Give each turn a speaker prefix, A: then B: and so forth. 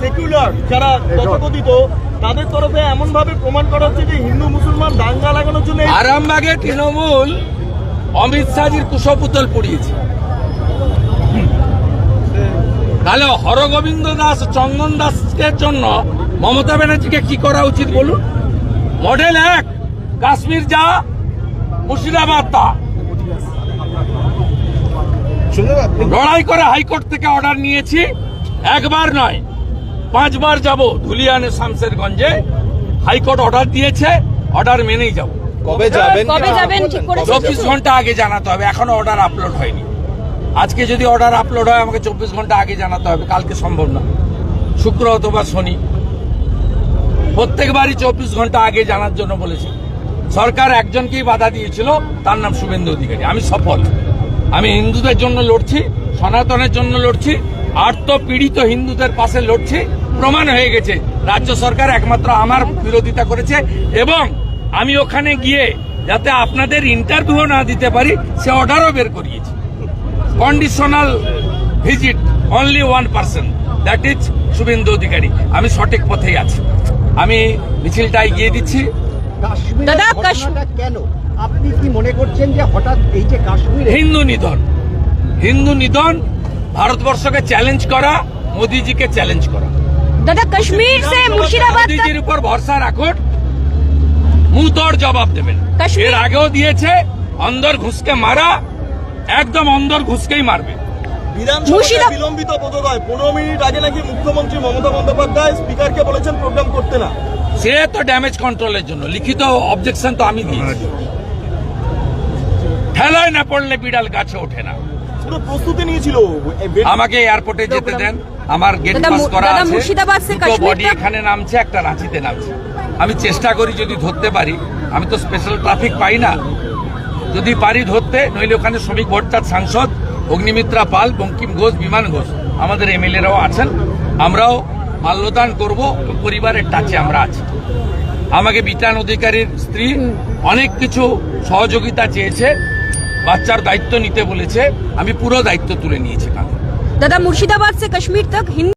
A: Secular যারা তথাকথিত তাদের তরফে এমন ভাবে প্রমাণ করা হচ্ছে যে হিন্দু মুসলমান দাঙ্গা লাগানোর জন্য
B: আরামবাগে তৃণমূল অমিত শাহজির কুশপুতল পড়িয়েছে। তাহলে হরগোবিন্দ দাস চন্দন দাসকে জন্য মমতা ব্যানার্জিকে কি করা উচিত বলুন? মডেল এক কাশ্মীর যা মুর্শিদাবাদ তা। লড়াই করে হাইকোর্ট থেকে অর্ডার নিয়েছি। একবার নয় পাঁচবার যাব ধুলিয়ানে শামসেরগঞ্জে। হাইকোর্ট অর্ডার দিয়েছে অর্ডার মেনেই যাব।
C: কবে যাবেন?
D: কবে যাবেন? ঠিক করেছেন
B: চব্বিশ ঘণ্টা আগে জানাতে হবে এখনও অর্ডার আপলোড হয়নি। আজকে যদি অর্ডার আপলোড হয় আমাকে চব্বিশ ঘণ্টা আগে জানাতে হবে কালকে সম্ভব না। শুক্র অথবা শনি। প্রত্যেকবারই চব্বিশ ঘণ্টা আগে জানার জন্য বলেছি। সরকার একজনকেই বাধা দিয়েছিল তার নাম শুভেন্দু অধিকারী। আমি সফল। আমি হিন্দুদের জন্য লড়ছি সনাতনের জন্য লড়ছি আর্ত পীড়িত হিন্দুদের পাশে লড়ছি প্রমাণ হয়ে গেছে। রাজ্য সরকার একমাত্র আমার বিরোধিতা করেছে এবং আমি ওখানে গিয়ে যাতে আপনাদের ইন্টারভিউ না দিতে পারি সে অর্ডারও বের করিয়েছি। Conditional visit only one person that is Suvendu Adhikari. আমি সঠিক পথেই আছি। আমি মিছিলটা এগিয়ে দিচ্ছি।
D: দাদা,
C: কেন? আপনি কি মনে করছেন যে হঠাৎ এই যে কাশ্মীর
B: হিন্দু নিধন। হিন্দু নিধন ভারতবর্ষকে চ্যালেঞ্জ করা মোদিজিকে চ্যালেঞ্জ করা।
D: দাদা কাশ্মীর সে মুর্শিদাবাদ
B: মোদিজির উপর ভরসা রাখুন। মুতর জবাব দেবেন। এর আগেও দিয়েছে অন্দর ঘুষকে মারা একদম অন্দর ঘুষকেই মারবে।
A: বিলম্বিত পদদয় পনেরো মিনিট আগে নাকি মুখ্যমন্ত্রী মমতা বন্দ্যোপাধ্যায় স্পিকারকে বলেছেন প্রোগ্রাম করতে না।
B: সে তো ড্যামেজ কন্ট্রোলের জন্য। লিখিত অবজেকশন তো আমি দিয়েছি। ঠেলায় না পড়লে বিড়াল গাছে ওঠে না।
A: প্রস্তুতি নিয়েছিল
B: আমাকে এয়ারপোর্টে যেতে দেন। আমার গেট পাস করা আছে। দুটো বডি এখানে নামছে একটা রাঁচিতে নামছে। আমি চেষ্টা করি যদি ধরতে পারি। আমি তো স্পেশাল ট্রাফিক পাই না। যদি পারি ধরতে নইলে ওখানে শ্রমিক ভট্টার সাংসদ অগ্নিমিত্রা পাল বঙ্কিম ঘোষ বিমান ঘোষ আমাদের এমএলএরাও আছেন। আমরাও মাল্যদান করব পরিবারের টাচে আমরা আছি। আমাকে বিতান অধিকারীর স্ত্রী অনেক কিছু সহযোগিতা চেয়েছে। বাচ্চার দায়িত্ব নিতে বলেছে, আমি পুরো দায়িত্ব তুলে নিয়েছি কাঁধে
D: দাদা, মুর্শিদাবাদ সে কাশ্মীর তক